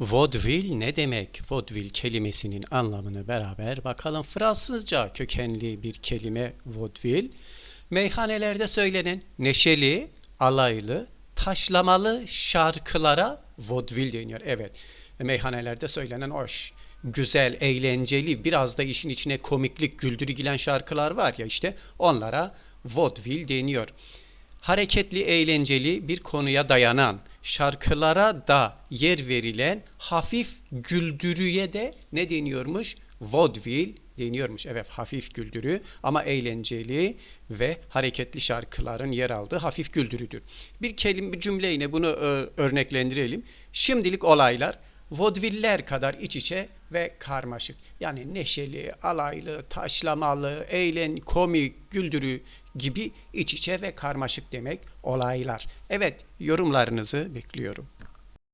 Vaudeville ne demek? Vaudeville kelimesinin anlamını beraber bakalım. Fransızca kökenli bir kelime vaudeville. Meyhanelerde söylenen neşeli, alaylı, taşlamalı şarkılara vaudeville deniyor. Evet, meyhanelerde söylenen hoş, güzel, eğlenceli, biraz da işin içine komiklik, güldürü giren şarkılar var ya işte onlara vaudeville deniyor hareketli, eğlenceli bir konuya dayanan, şarkılara da yer verilen hafif güldürüye de ne deniyormuş? Vaudeville deniyormuş. Evet hafif güldürü ama eğlenceli ve hareketli şarkıların yer aldığı hafif güldürüdür. Bir kelime bir cümleyle bunu e, örneklendirelim. Şimdilik olaylar vaudeviller kadar iç içe ve karmaşık. Yani neşeli, alaylı, taşlamalı, eğlen, komik, güldürü gibi iç içe ve karmaşık demek olaylar. Evet, yorumlarınızı bekliyorum.